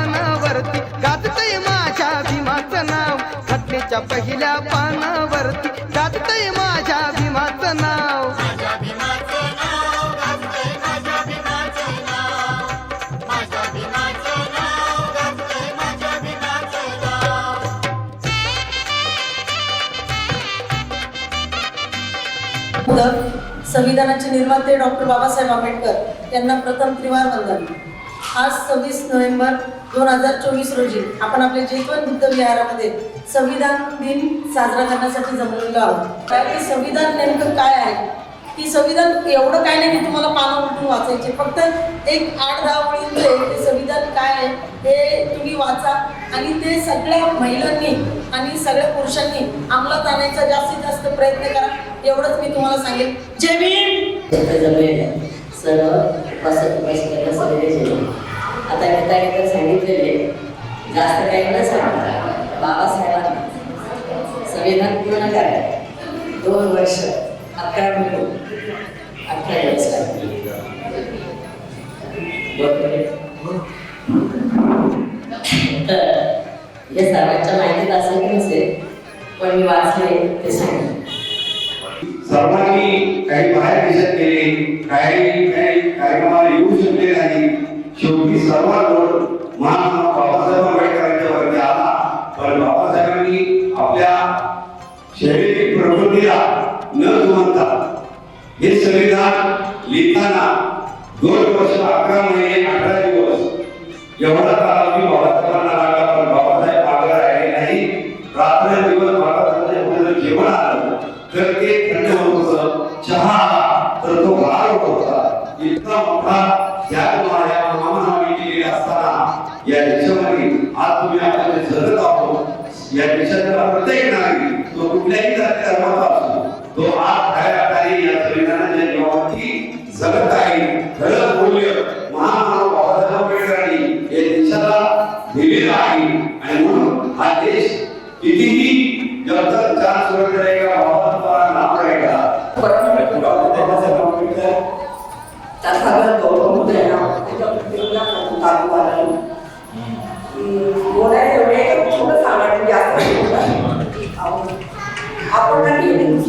पानावरती गाजतय माझ्या भीमाचं नाव. घटनेच्या पहिल्या पानावरती गाजतय माझ्या भीमाचं नाव. संविधानाचे निर्माते डॉक्टर बाबासाहेब आंबेडकर यांना प्रथम त्रिवार वंदन. आज सव्वीस नोव्हेंबर दोन हजार चोवीस रोजी आपण आपल्या जेतवन बुद्ध विहारामध्ये संविधान दिन साजरा करण्यासाठी जमलेलो आहोत. कारण की संविधान नेमकं काय आहे? की संविधान एवढं काय नाही की तुम्हाला पानं उलटून वाचायचे. फक्त एक आठ दहा ओळींचे ते संविधान काय आहे हे तुम्ही वाचा. आणि ते सगळ्या महिलांनी आणि सगळ्या पुरुषांनी अंमलात आणायचा जास्तीत जास्त प्रयत्न करा. एवढंच मी तुम्हाला सांगेन. जय भीम! सर्व आता घेता घेता सांगितलेले जास्त काही न सांगता बाबासाहेबांना संविधान पूर्ण करायला दोन वर्ष अकरा मिनिट अठरा दिवस तर हे सर्वांच्या माहितीत असेल की नसेल पण मी वाचले ते सांगितले सर्वांनी काही बाहेर दिसत गेले काही काही कार्यक्रमाला येऊ शकले नाही. शेवटी सर्वांवर महात्मा बाबासाहेब आंबेडकरांच्या वरती आला. पण बाबासाहेबांनी आपल्या शारीरिक प्रकृतीला न जुमानता हे संविधान लिहिताना दोन वर्ष अकरा महिने अठरा दिवस एवढा Yeah.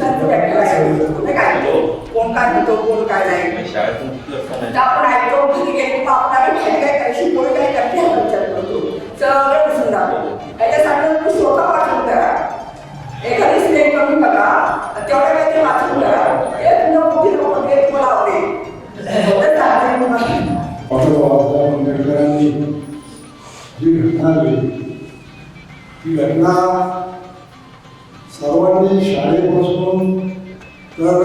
ना नेहमी नाही काय कोण काय म्हणतो कोण काय नाही आपण ऐकतो घरी गेलो आपल्याला काय काय काय शिकवलं काय करते हा विचार करतो सगळं विसरून जातो याच्यासाठी तुम्ही स्वतः वाचून करा एखादी कमी बघा तेवढ्या ते वाचून करा हे तुमच्या बुद्धी लोक तुम्हाला आवडेल बाबासाहेब आंबेडकरांनी जी घटना ती घटना सर्वांनी शाळेपासून तर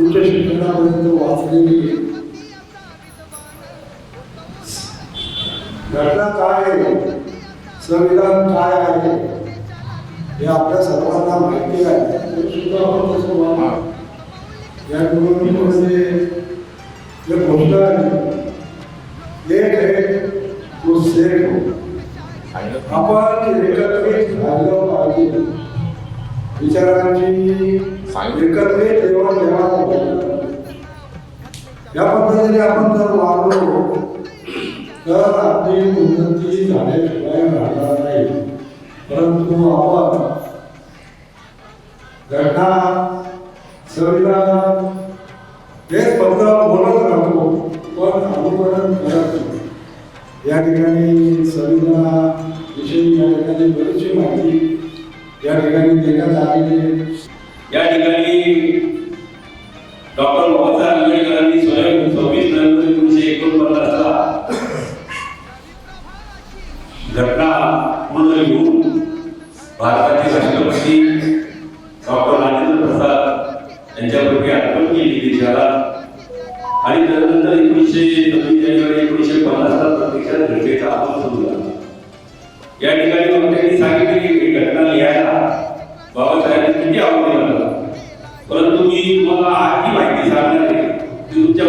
उच्च शिक्षणापर्यंत वाचलेली घटना काय आहे? संविधान काय आहे? हे आपल्या सर्वांना माहिती आहे. तरी सुद्धा आपण तसं वागा या निवडणुकीमध्ये म्हणजे जे गोष्ट आहे एक आहे तो सेफ. आपण एकत्रित झालं पाहिजे. विचारांची एकत्रित देवाणघेवाण होईल. या पद्धतीने आपण जर वागलो तर आपली उन्नती झाल्याशिवाय राहणार नाही परंतु आपण घटना संविधान हेच फक्त बोलत राहतो पण अनुकरण करत नाही. या ठिकाणी संविधानाविषयी या ठिकाणी बरीचशी माहिती या ठिकाणी देण्यात आलेली आहे या ठिकाणी डॉक्टर बाबासाहेब आंबेडकरांनी स्वयं सव्वीस नोव्हेंबर एकोणीसशे एकोणपन्नासला घटना म्हणून घेऊन भारताचे राष्ट्रपती डॉक्टर राजेंद्र प्रसाद यांच्यापैकी आठवण केली देशाला आणि त्यानंतर एकोणीसशे सव्वीस जानेवारी एकोणीसशे पन्नासला प्रत्यक्षात घटनेचा आपण सुरू झाला. या ठिकाणी त्यांनी सांगितले की घटना लिहायला बाबासाहेबांनी किती आवडली मला परंतु मी तुम्हाला आधी माहिती सांगणार आहे की तुमच्या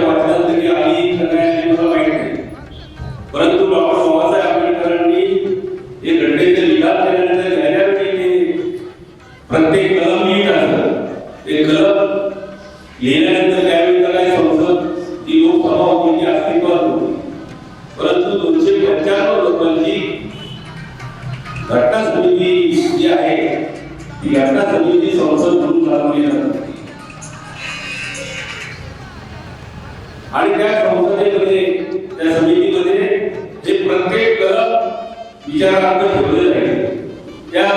ती संसद म्हणून चालवली जाते आणि त्या संसदेमध्ये त्या समितीमध्ये जे प्रत्येक कलम विचारार्थ ठेवले जाईल त्या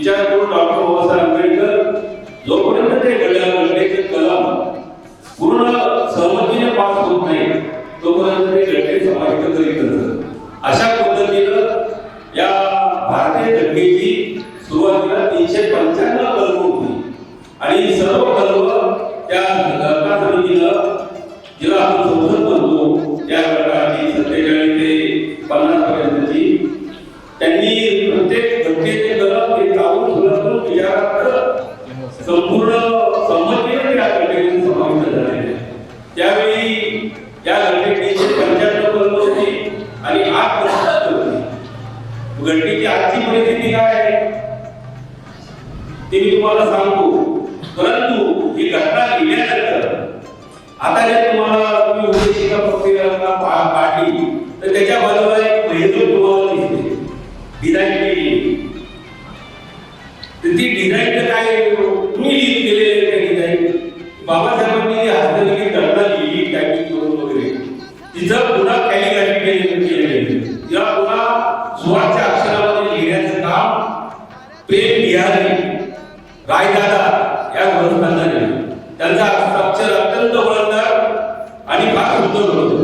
विचार करून डॉक्टर बाबासाहेब आंबेडकर जोपर्यंत ते घडल्या घडण्याचे कलम पूर्ण सहमतीने पास होत नाही तोपर्यंत ते घटने समाविष्ट करीत. असत अशा पद्धतीनं या भारतीय घटनेची सुरुवातीला तीनशे पंच्याण्णव कलम होती. आणि सर्व कलम त्या घटना समितीनं जिला आपण संसद म्हणतो त्या गटाची सत्तेचाळीस ते मी तुम्हाला सांगतो. परंतु ही घटना लिहिल्यानंतर आता जर तुम्हाला तुम्ही उपदेशिका प्रक्रिया काढली तर त्याच्या बरोबर एक महिला तुम्हाला दिसते. डिझाईन केली. तर ती डिझाईन काय तुम्ही लिहित केलेले त्या डिझाईन? बाबासाहेबांनी हस्तलिखित घटना लिहिली टायपिंग करून वगैरे. तिचं पुन्हा कॅलिग्राफी केली केलेली तिला पुन्हा सुवाच्या रायदादा या ग्रंथांना त्यांचा अक्षर अत्यंत वळणदार आणि फार सुंदर होतो.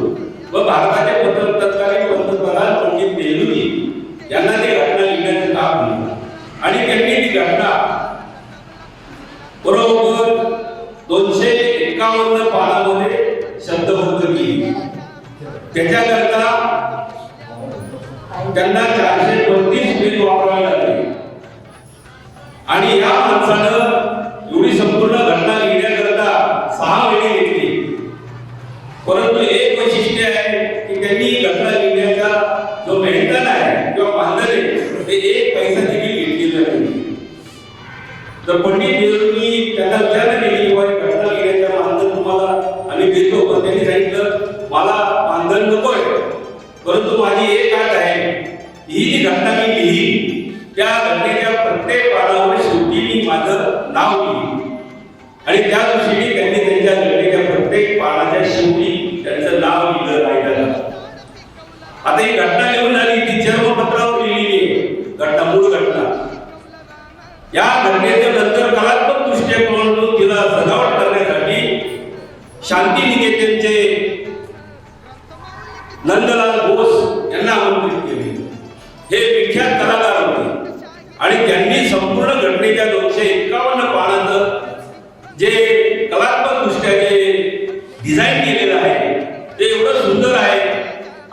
व भारताचे पत्र तत्कालीन पंतप्रधान पंडित नेहरूजी यांना ते घटना लिहिण्याचे काम दिले आणि त्यांनी ती घटना बरोबर दोनशे एकावन्न पानामध्ये शब्दबद्ध केली. त्याच्याकरता त्यांना चारशे बत्तीस पेज वापरावे लागले. आणि या तर पंडित नेहरूंनी त्यांना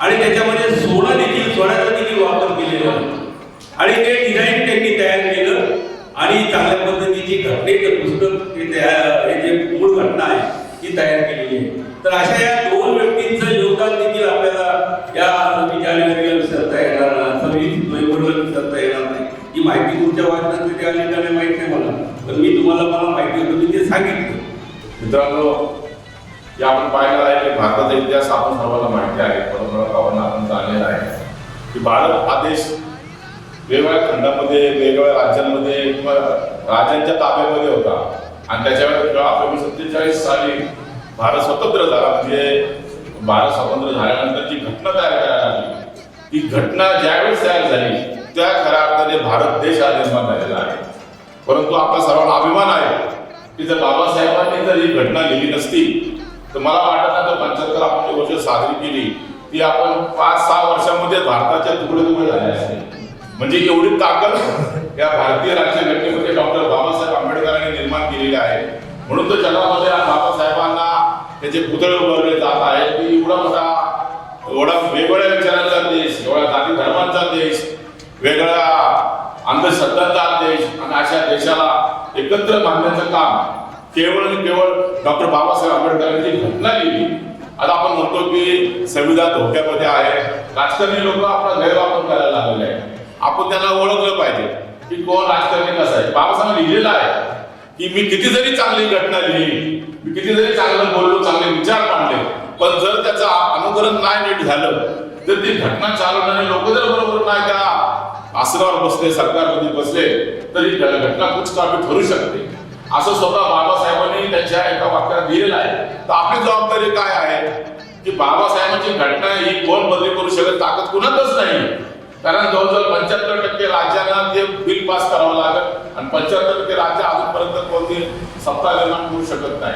आणि त्याच्यामध्ये सोनं देखील सोड्याचा देखील वापर केलेला आणि ते डिझाईन त्यांनी तयार केलं आणि चांगल्या पद्धतीची घटनेचं पुस्तक तयार हे जे मूळ घटना आहे ती तयार केलेली आहे. तर अशा या दोन व्यक्तींचं योगदान देखील आपल्याला या सव्वीस जानेवारीला विसरता येणार नाही सव्वीस नोव्हेंबरला विसरता येणार नाही. ही माहिती तुमच्या वाचनात त्या आली माहीत नाही नाही मला. पण मी तुम्हाला मला माहिती होतं मी ते सांगितलं. मित्रांनो या आपण पाहायला आहे की भारताचा इतिहास आपण सर्वांना माहिती आहे परंपरा आपण जाणलेला आहे की भारत हा देश वेगवेगळ्या खंडामध्ये वेगवेगळ्या राज्यांमध्ये किंवा राज्यांच्या ताब्यामध्ये होता. आणि त्याच्यावर जेव्हा सत्तेचाळीस साली भारत स्वतंत्र झाला म्हणजे भारत स्वतंत्र झाल्यानंतर जी घटना तयार करायला ती घटना ज्यावेळेस तयार झाली त्या खऱ्या अर्थाने भारत देश हा निर्माण झालेला आहे. परंतु आपला सर्वांना अभिमान आहे की जर बाबासाहेबांनी जर ही घटना लिहिली नसती तर मला वाटत नाही तर पंच्याहत्तर आपण जी गोष्ट साजरी केली. ती आपण पाच सहा वर्षामध्ये भारताच्या तुकडे तुकडे झाले असते. म्हणजे एवढी ताकद या भारतीय राज्यघटनेमध्ये डॉक्टर बाबासाहेब आंबेडकरांनी निर्माण केलेली आहे. म्हणून तर जगामध्ये आज बाबासाहेबांना त्याचे पुतळे उभारले जात आहेत की एवढा मोठा एवढा वेगवेगळ्या विचारांचा देश एवढा जाती धर्मांचा देश वेगळ्या अंधश्रद्धांचा देश आणि अशा देशाला एकत्र बांधण्याचं काम केवळ आणि केवळ डॉक्टर बाबासाहेब आंबेडकरांनी घटना लिहिली. आता आपण म्हणतो की संविधान धोक्यामध्ये आहे. राजकारणी लोक आपला गैरवापर करायला लागलेले आहे आपण त्यांना ओळखलं पाहिजे की कोण राजकारणी कसं आहे. बाबासाहेब लिहिलेलं आहे की मी किती जरी चांगली घटना लिहिली मी किती जरी चांगलं बोललो चांगले विचार मांडले पण जर त्याचं अनुकरण नाही नीट झालं तर ती घटना चालवणारे लोक जर बरोबर नाही त्या आसरावर बसले सरकारमध्ये बसले तरी ही घटना कुचकामी ठरू शकते? असं स्वतः बाबासाहेबांनी त्यांच्या एका वाक्यात लिहिलेलं आहे. तर आपली जबाबदारी काय आहे? की बाबासाहेबांची घटना ही कोण बदली करू शकत? ताकद कुणातच नाही. कारण जवळजवळ पंच्याहत्तर टक्के राज्यांना ते बिल पास करावं लागत आणि पंच्याहत्तर टक्के राज्य अजूनपर्यंत कोणती सत्ता निर्माण करू शकत नाही.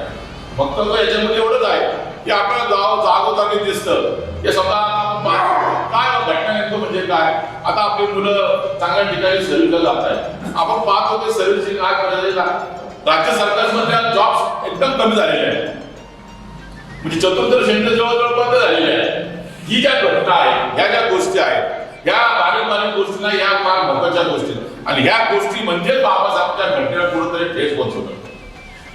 फक्त तो याच्यामध्ये एवढंच आहे की आपल्याला जाव जागोजागी दिसतं. की स्वतः काय घटना नेमकं म्हणजे काय? आता आपली मुलं चांगल्या ठिकाणी सर्व्हिसला जात आहेत. आपण पाहतो की सर्व्हिसिंग काय करायला राज्य सरकारमधल्या जॉब एकदम कमी झालेले आहेत. म्हणजे चतुर्थ श्रेणी जवळजवळ बंद झालेली आहे ही ज्या घटना आहे ह्या ज्या गोष्टी आहेत ह्या बारीक बारीक गोष्टींना या फार महत्त्वाच्या गोष्टी आहेत. आणि ह्या गोष्टी म्हणजे बाबासाहेबच्या घटनेला कुठेतरी ठेस पोहोचवतात.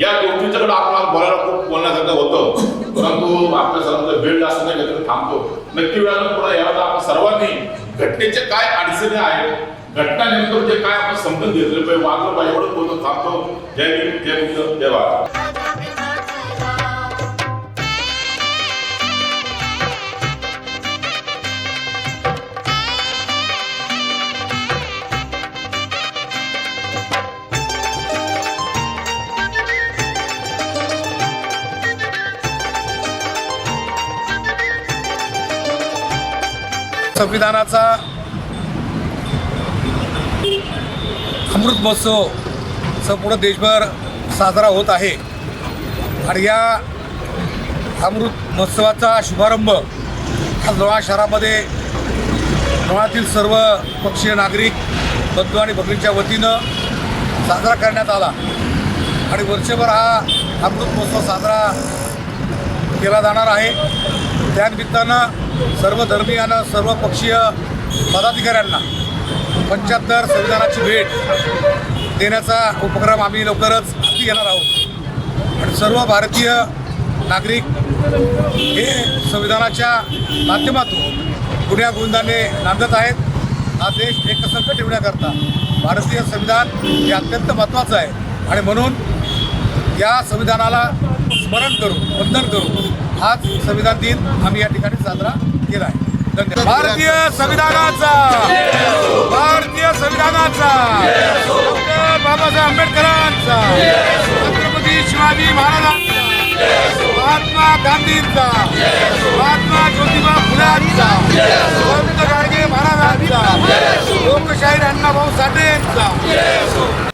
या गोष्टीच्याकडे आपल्याला बोलायला खूप बोलण्यासारखं होतं. परंतु आपल्या सर्वांचा वेळ जास्त नाही थांबतो. नक्की वेळानं पुढे यावेळेला आपण सर्वांनी घटनेचे काय अडचणी आहेत घटना जे काय आपण समजून घेतलं पाहिजे म्हणजे वागलं पाहिजे एवढं बोलतो थांबतो. जय भीम जय मुक्त जय भारत संविधानाचा अमृत महोत्सव संपूर्ण देशभर साजरा होत आहे. आणि या अमृत महोत्सवाचा शुभारंभ हा लोहा शहरामध्ये लोणातील सर्व पक्षीय नागरिक बंधू आणि भगिनींच्या वतीनं साजरा करण्यात आला. आणि वर्षभर हा अमृत महोत्सव साजरा केला जाणार आहे. त्यानिमित्तानं सर्व धर्मीयानं सर्व पक्षीय पदाधिकाऱ्यांना पंच्याहत्तर संविधानाची भेट देण्याचा उपक्रम आम्ही लवकरच हाती घेणार आहोत. आणि सर्व भारतीय नागरिक हे संविधानाच्या माध्यमातून गुन्ह्या गोविंदाने नांदत आहेत. हा देश एकसंख ठेवण्याकरता भारतीय संविधान हे अत्यंत महत्त्वाचं आहे. आणि म्हणून या संविधानाला स्मरण करून वंदन करून हाच संविधान दिन आम्ही या ठिकाणी साजरा केला आहे. भारतीय संविधानाचा. भारतीय संविधानाचा. डॉक्टर बाबासाहेब आंबेडकरांचा. छत्रपती शिवाजी महाराजांचा. महात्मा गांधींचा. महात्मा ज्योतिबा फुल्यांचा संत गाडगे महाराजांचा. लोकशाहीर अण्णाभाऊ साठे यांचा